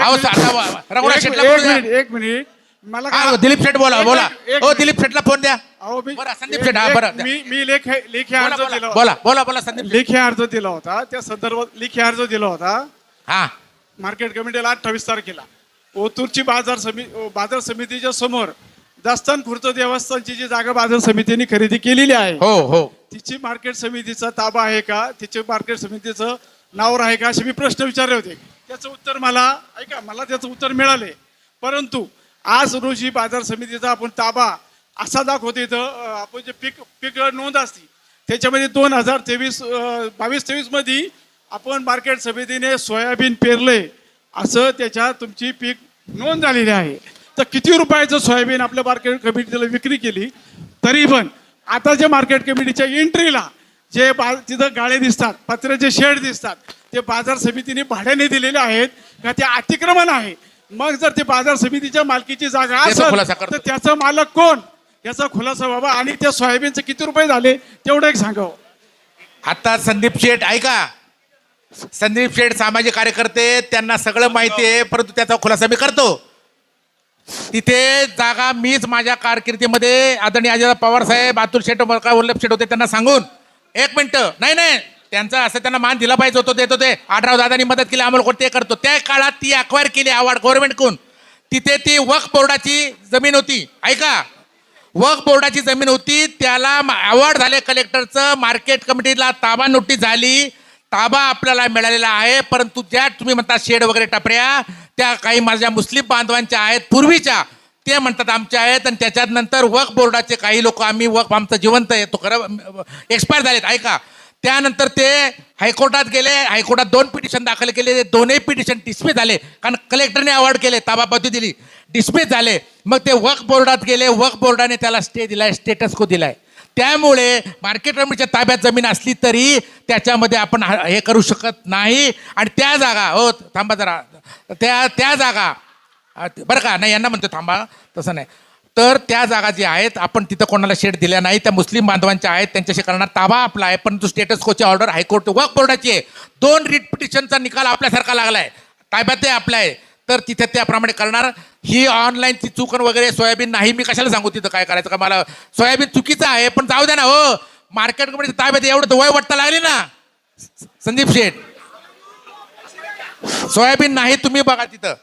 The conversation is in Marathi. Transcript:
अहो मिनिट. आता वा- रघुनाथ एक- शेटला एक. मिनिट एक मिनिट. मला हा, काय दिलीप शेठ बोला एक बोला. मिनिट, एक हो मिनिट. दिलीप शेठला फोन द्या. अहो, मी- बरं, संदीप शेठ, हा, एक- बरं. मी मी लेख लेखी बोला अर्ज बोला. दिला होता. बोला बोला बोला संदीप. लेखी अर्ज दिला होता. त्या संदर्भात लेखी अर्ज दिला होता. हा. मार्केट कमिटीला अठ्ठावीस तारखेला. ओतूरची बाजार समिती बाजार समितीच्या समोर दास्तान खुर्द देवस्थानची जी जागा बाजार समितीने खरेदी केलेली आहे हो हो. तिची मार्केट समितीचा ताबा आहे का? तिचे मार्केट समितीचं नाव आहे का? असे मी प्रश्न विचारले होते. त्याचं उत्तर मला ऐका मला त्याचं उत्तर मिळाले. परंतु आज रोजी बाजार समितीचा आपण ताबा असा दाखवतो इथं आपण जे पीक पीक नोंद असते त्याच्यामध्ये दोन हजार तेवीस बावीस तेवीसमध्ये आपण मार्केट समितीने सोयाबीन पेरले असं त्याच्या तुमची पीक नोंद झालेली आहे. तर किती रुपयाचं सोयाबीन आपल्या मार्केट कमिटीला विक्री केली? तरी पण आता जे मार्केट कमिटीच्या एंट्रीला जे बा तिथं गाळे दिसतात पत्र्याचे शेड दिसतात ते बाजार समितीने भाड्याने दिलेले आहेत का ते अतिक्रमण आहे. मग जर ते बाजार समितीच्या मालकीची जागा असेल. तर त्याचा मालक कोण? याचा खुलासा व्हावा आणि त्या सोयाबीनचे किती रुपये झाले तेवढं एक सांगावं. आता संदीप शेठ ऐका. संदीप शेठ सामाजिक कार्यकर्ते त्यांना सगळं माहिती आहे परंतु त्याचा खुलासा मी करतो. तिथे जागा मीच माझ्या कारकिर्दीमध्ये आदरणीय अजय पवार साहेब अतुल शेठ वल्लभ शेठ होते त्यांना सांगून. एक मिनिट. नाही नाही. त्यांचा असं त्यांना मान दिला पाहिजे होतो देत होते आठराव दादांनी मदत केली आम्हाला कोण ते करतो. त्या काळात ती अक्वायर केली अवॉर्ड गव्हर्नमेंटकडून तिथे ती वक्फ बोर्डाची जमीन होती. ऐका. वक्फ बोर्डाची जमीन होती त्याला अवॉर्ड झाले कलेक्टरचं मार्केट कमिटीला ताबा नोटीस झाली. ताबा आपल्याला मिळालेला आहे परंतु ज्या तुम्ही म्हणता शेड वगैरे टपऱ्या त्या काही माझ्या मुस्लिम बांधवांच्या आहेत पूर्वीच्या. ते म्हणतात आमच्या आहेत आणि त्याच्यात नंतर वक बोर्डाचे काही लोक आम्ही वक आमचं जिवंत आहे. तो खरं एक्सपायर झालेत. ऐका. त्यानंतर ते हायकोर्टात गेले हायकोर्टात दोन पिटिशन दाखल केले ते दोनही पिटिशन डिस्मिस झाले. कारण कलेक्टरने अवॉर्ड केले ताबाबती दिली. डिस्मिस झाले. मग ते वक बोर्डात गेले वक बोर्डाने त्याला स्टे दिलाय स्टेटस को दिलाय. त्यामुळे मार्केट कमिटीच्या ताब्यात जमीन असली तरी त्याच्यामध्ये आपण हे करू शकत नाही. आणि त्या जागा हो थांबा जरा. त्या त्या जागा बरं का? नाही यांना म्हणतो थांबा तसं नाही. तर त्या जागा जी आहेत आपण तिथं कोणाला शेड दिल्या नाही त्या मुस्लिम बांधवांच्या आहेत त्यांच्याशी करणार ताबा आपला आहे परंतु स्टेटस कोची ऑर्डर हायकोर्ट वक बोर्डाची आहे. दोन रिट पिटिशनचा निकाल आपल्यासारखा लागलाय. ताब्यात आहे आपल्या आहे. तर तिथे त्याप्रमाणे करणार. ही ऑनलाईनची चुकण वगैरे सोयाबीन नाही मी कशाला सांगू तिथं काय करायचं? का मला सोयाबीन चुकीचं आहे पण जाऊ द्या ना हो. मार्केट कमिटी ताब्यात एवढं तर वय वाटता लागली ना. संदीप शेठ. सोयाबीन नाही तुम्ही बघा तिथं.